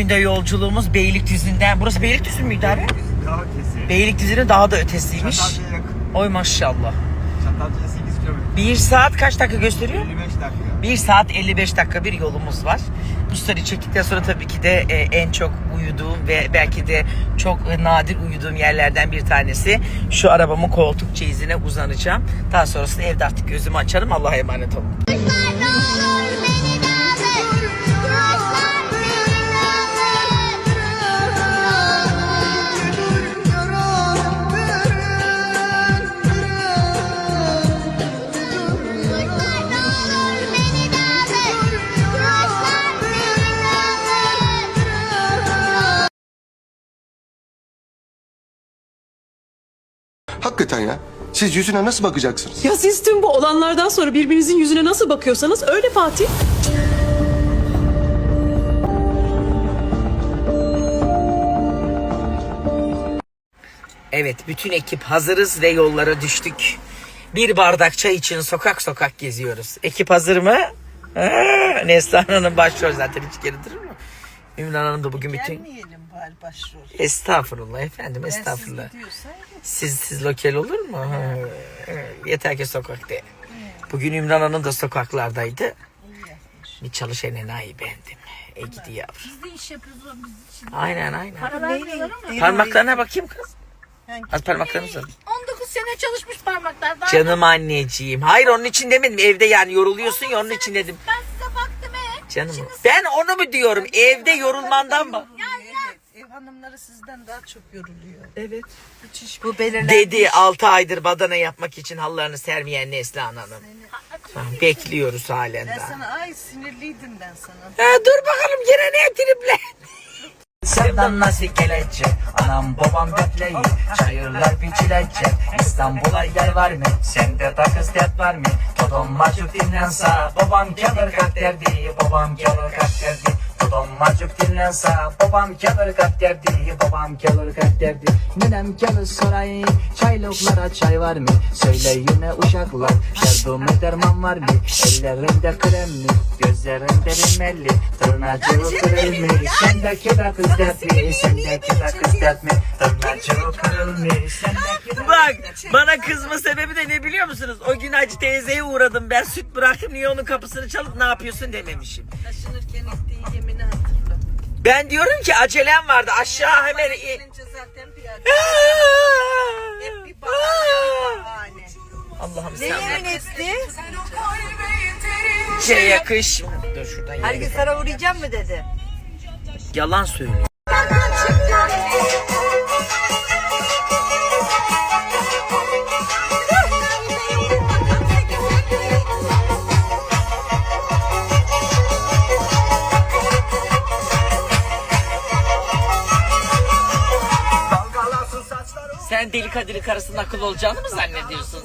Bugün de yolculuğumuz Beylikdüzü'nden. Burası Beylikdüzü müydü abi? Daha kesin. Beylikdüzü'nün daha da ötesiymiş. Çatalca'ya yakın. Oy maşallah. Çatalca'ya 8 kilometre. 1 saat kaç dakika gösteriyor? 55 dakika. 1 saat 55 dakika bir yolumuz var. Bu story çektikten sonra tabii ki de e, en çok uyuduğum ve belki de çok e, nadir uyuduğum yerlerden bir tanesi. Şu arabamın koltuk çeyizine uzanacağım. Daha sonrasında evde artık gözümü açarım. Allah'a emanet olun. Hakikaten ya. Siz yüzüne nasıl bakacaksınız? Ya siz tüm bu olanlardan sonra birbirinizin yüzüne nasıl bakıyorsanız öyle Fatih. Evet bütün ekip hazırız ve yollara düştük. Bir bardak çay için sokak sokak geziyoruz. Ekip hazır mı? Aa, Neslihan Hanım başrol zaten hiç geri durur mu? Ümran Hanım da bugün bütün... Gelmeyelim bari başrol. Estağfurullah efendim estağfurullah. Siz gidiyorsan Siz siz lokal olur mu? Ha, Yeter ki sokakta. Bugün Ümran Hanım da sokaklardaydı. Bir çalışan enayi bendim. E gidi yavrum. Biz de iş yapıyoruz o biz için. Aynen aynen. Para vermiyorlar ama. Parmaklarına bakayım kız. Hangi? Az parmaklarını uzat. 19 sene çalışmış parmaklar. Daha Canım anneciğim. Hayır onun için demedim. Evde yani yoruluyorsun ya onun için dedim. Ben size baktım he. Canım. Ben onu mu diyorum? Evde yorulmandan bak. Hanımları sizden daha çok yoruluyor. Evet. Müthiş bu belirlen. Dedi 6 aydır badana yapmak için hallarını sermeyen Neslihan Hanım. Ha, Bekliyoruz halen Ben daha. sana ay sinirliydim ben sana. Ha, dur bakalım gene ne triple. Sevdan nasıl gelecek Anam babam bekleyin Çayırlar biçilecek İstanbul'a yer var mı? Sende de kız dert var mı? Todom macuk dinlense Babam gelir kat derdi Babam gelir kat derdi Todom macuk dinlense Babam gelir kat derdi Babam gelir kat derdi Nenem gelir sorayım Çayloklara çay var mı? Söyleyime uşaklar Derdime derman var mı? Ellerinde krem mi? Gözlerinde rimelli Tırnacığı kırılmış Sendeki de kız dert mi? Sendeki de kız dert mi? Tırnacığı kırılmış Sendeki de Bak bana kızma sebebi de ne biliyor musunuz? O gün Hacı teyzeye uğradım. Ben süt bıraktım. Niye onun kapısını çalıp ne yapıyorsun dememişim. Taşınırken ettiği yemini hatırla. Ben diyorum ki acelem vardı. Aşağı hemen... Gelince zaten bir Hep bir bahane, bir bahane. Allah'ım Ne sen yemin etti? Şey yakış. Dur şuradan Her yere gün sana uğrayacağım mı dedi. Yalan söylüyor. Deli kaderi karısının akıl olacağını mı zannediyorsun?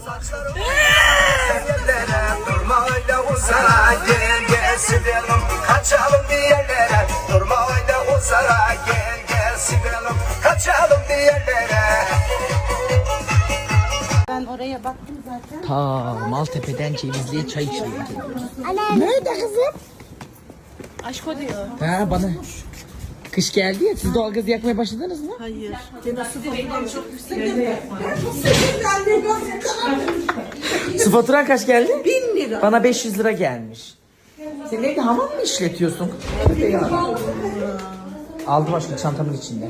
yerlere Durma öyle uzara Gel gel Sibel'im Kaçalım bir yerlere Durma öyle uzara Gel gel Sibel'im Kaçalım bir yerlere Ta Maltepe'den Cevizli'ye çay içmeye geliyoruz. Aşk o diyor. Ha bana. Kış geldi ya siz doğalgaz yakmaya başladınız mı? Hayır. Su faturan kaç geldi? Bin lira. Bana 500 lira gelmiş. Sen evde hamam mı işletiyorsun? Aldım aşkım çantamın içinde.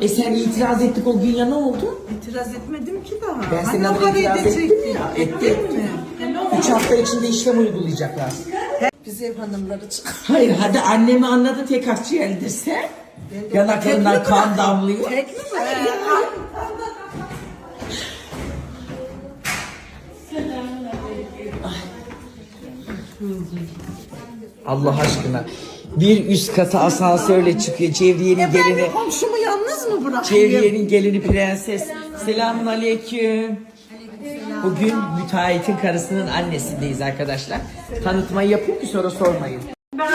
E sen itiraz ettik o gün ya ne oldu? İtiraz etmedim ki daha. Ben senin Hani adına itiraz ettim ya. Ettim. Mi? Üç hafta içinde işlem uygulayacaklar. Biz ev hanımları çık. Hayır hadi annemi anladı tek akciğerdirse. Yanaklarından kan damlıyor. Allah aşkına. Bir üst kata asansörle çıkıyor. Cevriye'nin gelini. Komşumu yalnız mı bırakayım? Cevriye'nin gelini prenses. Selamun aleyküm. Bugün müteahhitin karısının annesindeyiz arkadaşlar. Tanıtmayı yapayım ki sonra sormayın.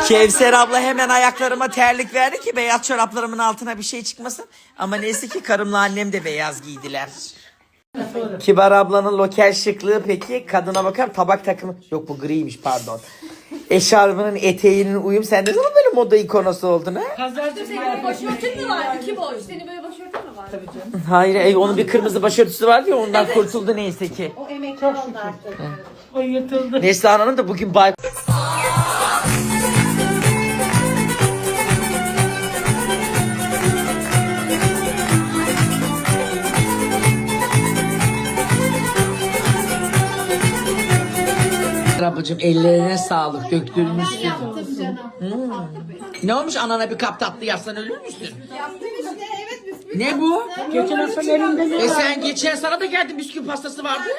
Kevser abla hemen ayaklarıma terlik verdi ki beyaz çoraplarımın altına bir şey çıkmasın. Ama neyse ki karımla annem de beyaz giydiler. Kibar ablanın lokel şıklığı peki kadına bakar tabak takımı yok bu griymiş pardon. Eşarbının eteğinin uyum sen ne zaman böyle moda ikonosu oldun ha? Senin başörtün mü var? İki boş. Senin böyle başörtün? Tabii canım. Hayır ey, onun bir kırmızı başörtüsü vardı ya ondan kurtuldu neyse ki. O emekli oldu artık. Neslihan Hanım da bugün bay... Ablacığım ellerine sağlık döktürmüşsün. Hmm. Ne olmuş anana bir kap tatlı yapsan ölür müsün? Ne bu? Geçen hafta elinde ne E sen geçen sana da geldi bisküvi pastası vardı.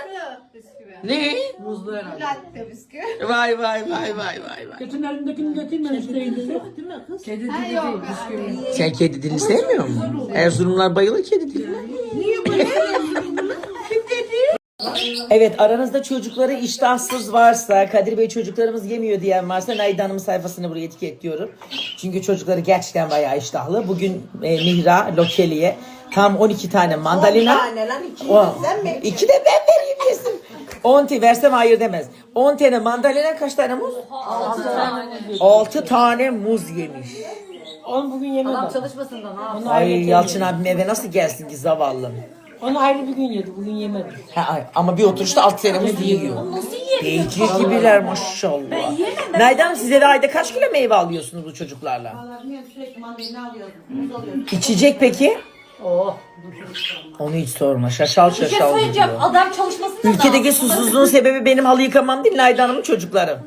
Ne? Muzlu herhalde. Vay vay vay vay vay vay. Geçen elindekini getirmemiş değildi. Yok değil mi kız? Kedi dili değil bisküvi. Sen kedi dilini sevmiyor musun? Erzurumlar bayılır kedi diline. Evet aranızda çocukları iştahsız varsa Kadir Bey çocuklarımız yemiyor diyen varsa Naide Hanım'ın sayfasını buraya etiketliyorum. Çünkü çocukları gerçekten bayağı iştahlı. Bugün e, Mihra Lokeli'ye tam 12 tane mandalina. 10 tane lan, iki O- sen mi İki de ben vereyim yesin. 10 tane versem hayır demez. 10 tane mandalina kaç tane muz? 6 tane. 6 tane muz yemiş. On bugün yemedi. Adam çalışmasından ha. Ay Yalçın abim eve nasıl gelsin ki zavallım. Onu ayrı bir gün yedi. Bugün yemedi. Ha, ay, ama bir oturuşta alt senemiz yiyor. Beygir gibiler maşallah. Nereden size de ayda kaç kilo meyve alıyorsunuz bu çocuklarla? Sürekli mandalina alıyoruz. Muz alıyoruz. İçecek peki? Onu hiç sorma. Şaşal şaşal gidiyor. Adam çalışmasından Ülkedeki susuzluğun sebebi benim halı yıkamam değil Nayda Hanım'ın çocukları.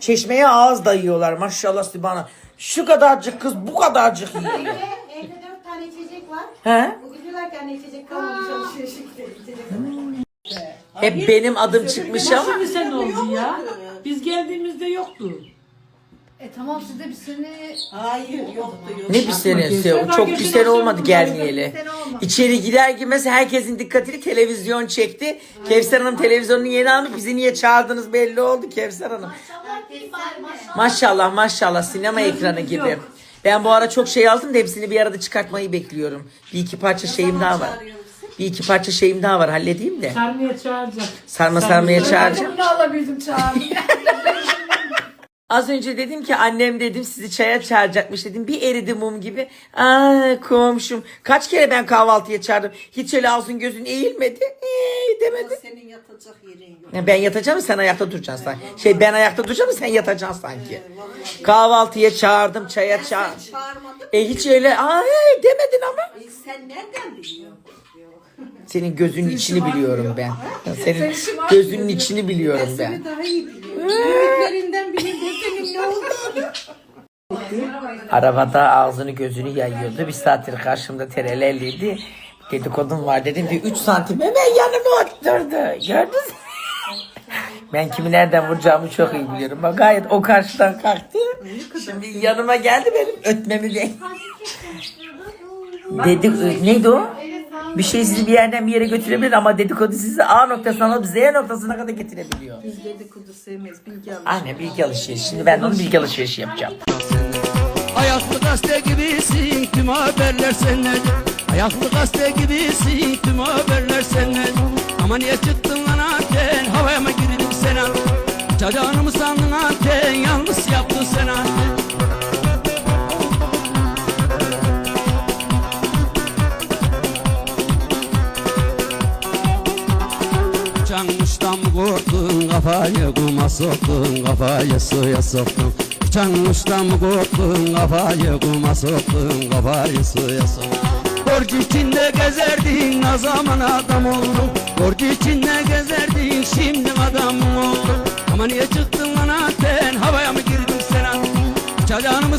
Çeşmeye ağız dayıyorlar maşallah Sübhana. Şu kadarcık kız bu kadarcık yiyor. Evde 4 tane içecek var. He? Bugün anne içecek kalmamış alışverişe gidelim. İçecek Hep benim adım çıkmış ama. Şimdi sen oldu ya. Biz geldiğimizde yoktu. E tamam siz de bir sene Hayır yoktu yok. Ne bir senesi? O çok bir sene olmadı gelmeyeli. İçeri girer girmez herkesin dikkatini televizyon çekti. Kevser Hanım televizyonunu yeni almış. Bizi niye çağırdınız belli oldu Kevser Hanım. Maşallah maşallah sinema ekranı gibi. Ben bu ara çok şey aldım da hepsini bir arada çıkartmayı bekliyorum. Bir iki parça şeyim daha var. Bir iki parça şeyim daha var halledeyim de. Sarmaya çağıracak. Sarma sarmaya çağıracağım. bunu alabildim çağırdım. Az önce dedim ki annem dedim sizi çaya çağıracakmış dedim. Bir eridi mum gibi. Aa komşum. Kaç kere ben kahvaltıya çağırdım. Hiç öyle ağzın gözün eğilmedi. Ee, demedi. Senin yatacak yerin yok. Ya ben yatacağım sen ayakta duracaksın sanki. Şey ben ayakta duracağım sen yatacaksın sanki. Kahvaltıya çağırdım çaya çağır. Çağırmadım. E hiç öyle ay demedin ama. E, sen nereden biliyorsun? Senin gözünün içini biliyorum ben. Senin gözünün içini biliyorum ben. Daha iyi biliyorum. Mimiklerinden bilin senin ne olduğunu. Arabada ağzını gözünü yayıyordu. Bir saattir karşımda terelelliydi. Dedikodum var dedim bir 3 santim hemen yanıma oturdu. Gördünüz mü? Ben kimi nereden vuracağımı çok iyi biliyorum. Bak gayet o karşıdan kalktı. Şimdi yanıma geldi benim ötmemi de. Dedi, neydi o? Bir şey sizi bir yerden bir yere götürebilir ama dedikodu sizi A noktasından alıp Z noktasına kadar getirebiliyor. Biz dedikodu sevmeyiz. Bilgi alın. Aynen bilgi alışverişi. Şimdi ben onun bilgi alışverişi yapacağım. Ayaklı gazete gibisin tüm haberler senden Ayaklı gazete gibisin tüm haberler senden Ama niye çıktın lan anten havaya mı girdin sen an Canını mı sandın anten yalnız yaptın sen anten korktun kafayı kuma soktun kafayı suya soktun. Uçanmıştan mı korktun kafayı kuma soktun kafayı suya soktun. Borç içinde gezerdin ne zaman adam oldun? Borç içinde gezerdin şimdi adam oldun? Ama niye çıktın lan anten havaya mı girdin sen? Çalanı mı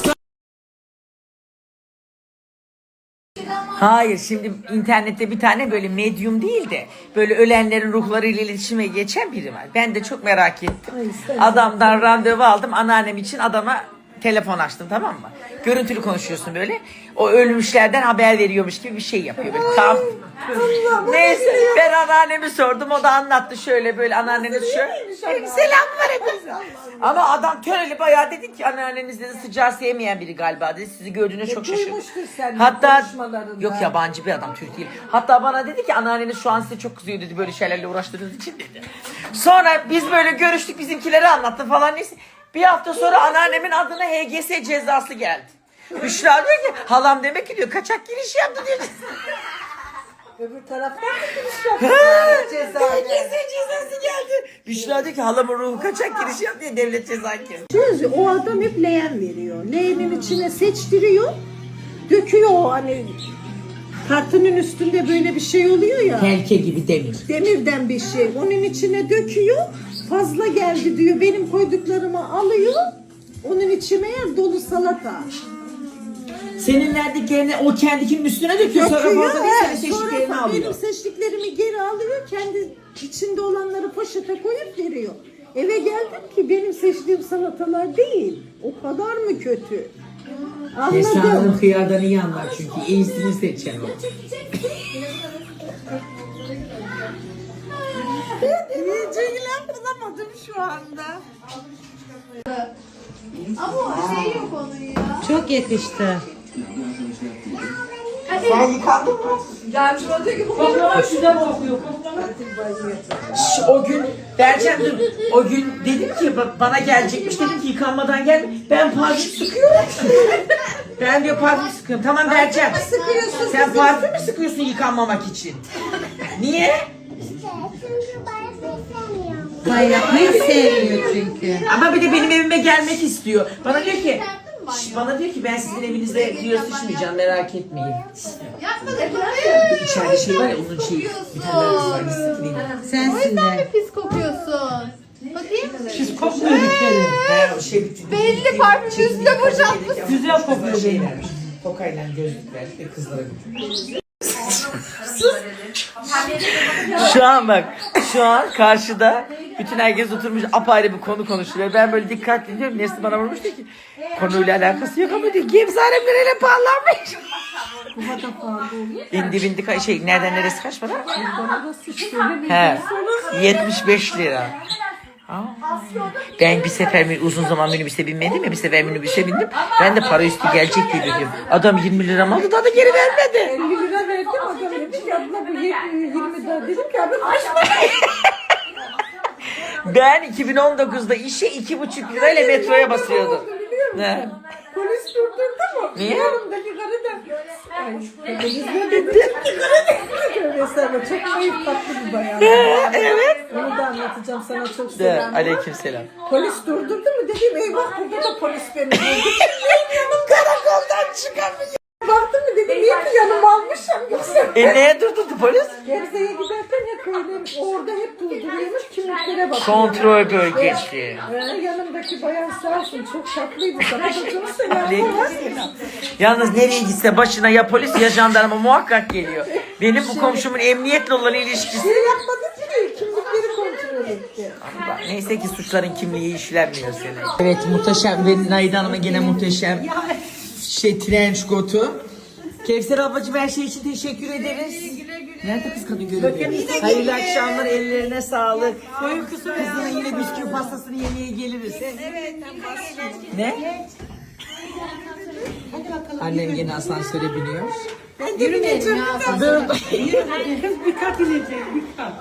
Hayır şimdi internette bir tane böyle medyum değil de böyle ölenlerin ruhlarıyla iletişime geçen biri var. Ben de çok merak ettim. Adamdan randevu aldım anneannem için adama telefon açtın tamam mı? Görüntülü konuşuyorsun böyle. O ölmüşlerden haber veriyormuş gibi bir şey yapıyor böyle. Tam. Neyse ben anneannemi sordum o da anlattı şöyle böyle anneanneniz şöyle. Selam var hepinize. Ama adam töreli bayağı dedi ki anneanneniz dedi sıcağı sevmeyen biri galiba dedi. Sizi gördüğüne çok şaşırdı. Hatta yok yabancı bir adam Türk değil. Hatta bana dedi ki anneanneniz şu an size çok kızıyor dedi böyle şeylerle uğraştığınız için dedi. Sonra biz böyle görüştük bizimkileri anlattı falan neyse. Bir hafta sonra anneannemin adına HGS cezası geldi. Büşra diyor ki halam demek ki diyor kaçak giriş yaptı diyor. Öbür taraftan mı giriş yaptın? Ceza. HGS cezası geldi. Büşra diyor ki halamın ruhu kaçak giriş yaptı diye devlet ceza kesdi. Sözü o adam hep leğen veriyor. Leğenin içine seçtiriyor. Döküyor o hani kartının üstünde böyle bir şey oluyor ya. Telke gibi demir. Demirden bir şey. Onun içine döküyor. Fazla geldi diyor. Benim koyduklarımı alıyor. Onun içi meğer dolu salata. Senin verdiklerini o kendikinin üstüne döküyor. Sonra fazla değil senin Sonra seçtiklerini benim alıyor. seçtiklerimi geri alıyor. Kendi içinde olanları poşete koyup veriyor. Eve geldim ki benim seçtiğim salatalar değil. O kadar mı kötü? Anladım. hıyardan iyi anlar çünkü iyisini seçen o. Yiyeceğiyle bulamadım şu anda. Ama o şey yok onun ya. Çok yetişti. Sen yıkandın mı? Yancıma diyor ki bu Şş, o gün Berçem dur. O gün dedim ki ba- bana gelecekmiş dedim ki yıkanmadan gelme. Ben parfüm sıkıyorum. ben diyor parfüm sıkıyorum. Tamam Berçem. sıkıyorsun Sen parfüm mü sıkıyorsun yıkanmamak için? Niye? Bay yapmayı sevmiyor çünkü. Ama bir de benim evime gelmek istiyor. Bana diyor ki Şş, bana diyor ki ben sizin evinizde diyor sıçmayacağım merak etmeyin. Yapmadım. İçeride şey var ya onun şeyi. Bir tane var gitsin ki benim. Sensin de. Pis kokuyorsun. Bakayım. Siz kokmuyor bir kere. He o şey bitti. Belli parfüm yüzüne boşaltmışsın. Güzel kokuyor şey vermiş. Tokayla gözlük verdik de kızlara götürdük. şu an bak, şu an karşıda bütün herkes oturmuş apayrı bir konu konuşuyor. Ben böyle dikkat dinliyorum. Nesli bana vurmuş diyor ki konuyla alakası yok ama diyor gemzaremleriyle pahalanmış. İndi bindi şey nereden neresi kaç para? He, 75 lira. Aa. Ben bir sefer uzun zaman minibüse binmedim ya bir sefer minibüse bindim. Ben de para üstü gelecek diye dedim. Adam 20 lira aldı daha da geri vermedi. 50 lira verdim adam demiş ki abla bu 20 lira dedim ki abi açma. Ben 2019'da işe 2,5 lirayla metroya basıyordum. Ne? Polis durdurdu mu? Niye? Yanımdaki karı da. Ay, polis ne dedi? Tövbe estağfurullah. Çok zayıf tatlı bir bayan. evet. Onu da anlatacağım sana çok selam. aleyküm selam. Polis durdurdu mu dedim eyvah burada da polis beni buldu. Karakoldan çıkamıyor. Baktım mı dedim niye ki yanıma almışım yoksa. E neye durdurdu polis? Gebze'ye giderken hep öyle orada hep durduruyormuş kimliklere bakıyor. Kontrol bölgesi. Ee, yanımdaki bayan sağ olsun çok tatlıydı. Sana da çok selam var. Yalnız nereye gitse başına ya polis ya jandarma muhakkak geliyor. Benim bu komşumun emniyetle olan ilişkisi. Şey yapmadı etti. Neyse ki suçların kimliği işlenmiyor senin. Evet muhteşem ve Naide Hanım'a gene muhteşem şey trench coat'u. Kevser ablacığım her şey için teşekkür ederiz. Nerede kız kadın görünüyor? Hayırlı akşamlar ellerine sağlık. Kızının yine bisküvi pastasını yemeye geliriz. Ne? Annem yine asansöre biniyor. Yürümeyelim ya. Dur. Bir kat inecek bir kat.